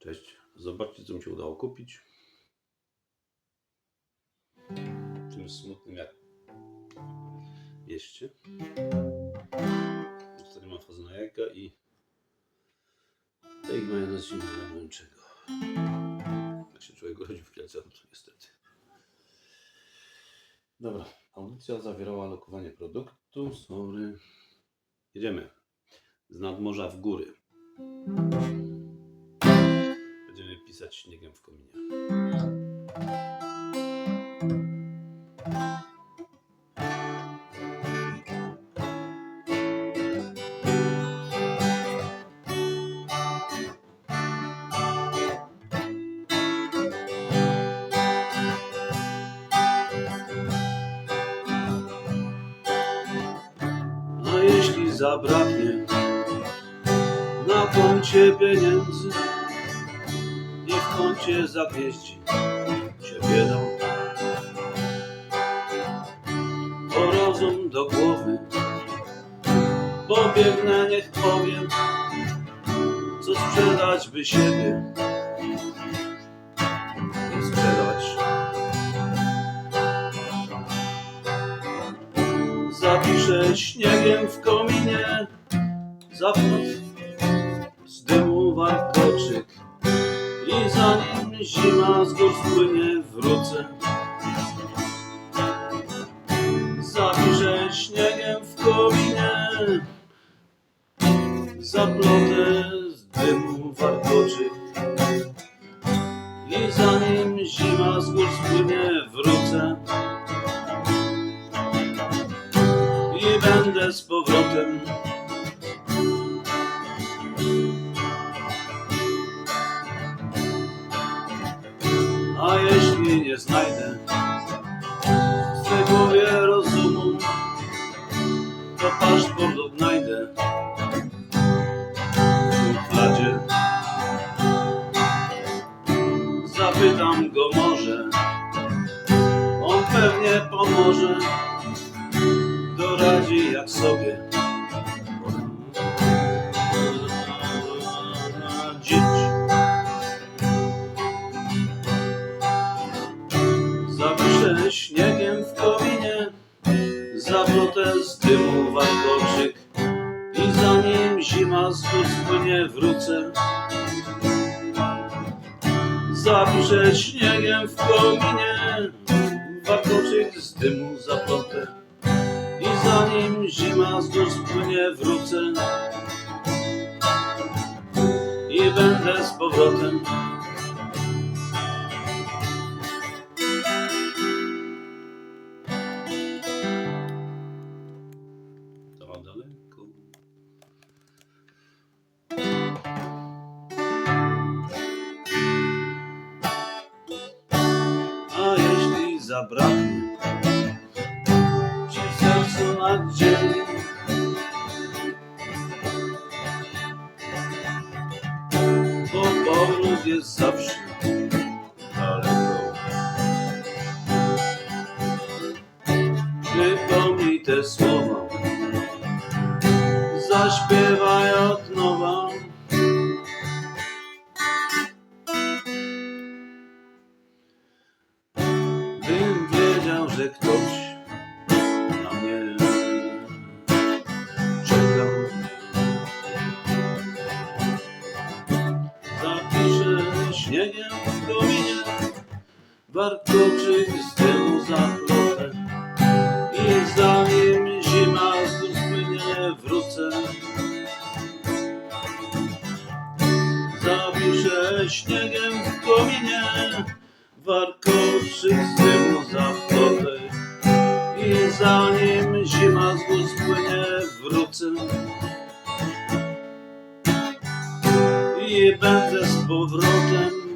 Cześć. Zobaczcie, co mi się udało kupić. Tym smutnym jak mieście. Ostatnio mam fazę na jajka i tej majonez nie wiem czego. Jak się człowiek urodził w Kielcach, to niestety. Dobra, audycja zawierała lokowanie produktu. Sorry. Jedziemy. Z nadmorza w góry. Pisać śniegiem w kominie. Zabraknie na koncie pieniędzy, nie w kącie zagwieździ się biedą. O rozum do głowy pobiegnę, niech powiem, co sprzedać by siebie. Sprzedać. Zapiszę śniegiem w kominie zapłat z dymu warkoczyk i zanim zima z gór spłynie wrócę. Zapiszę śniegiem w kominie Zaplotę z dymu warkoczyk I zanim zima z gór spłynie wrócę. I będę z powrotem go może, on pewnie pomoże, doradzi jak sobie. Dziś. Zapiszę śniegiem w kominie Zaplotę z dymu warkoczyk I zanim zima z spłynie wrócę Zapiszę śniegiem w kominie. Warkoczyk z dymu zaplotę I zanim zima z gór spłynie wrócę. I będę z powrotem zabraknie w sercu nadziei, bo powrót jest zawsze daleko. Przypomnij te że ktoś na mnie czekał. Zapiszę śniegiem w kominie, warkoczyk z tyłu zaplotę. I zanim zima z gór spłynie, wrócę. Zapiszę śniegiem w kominie, warkoczyk z zaplotę. I zanim zima z gór spłynie, wrócę. I będę z powrotem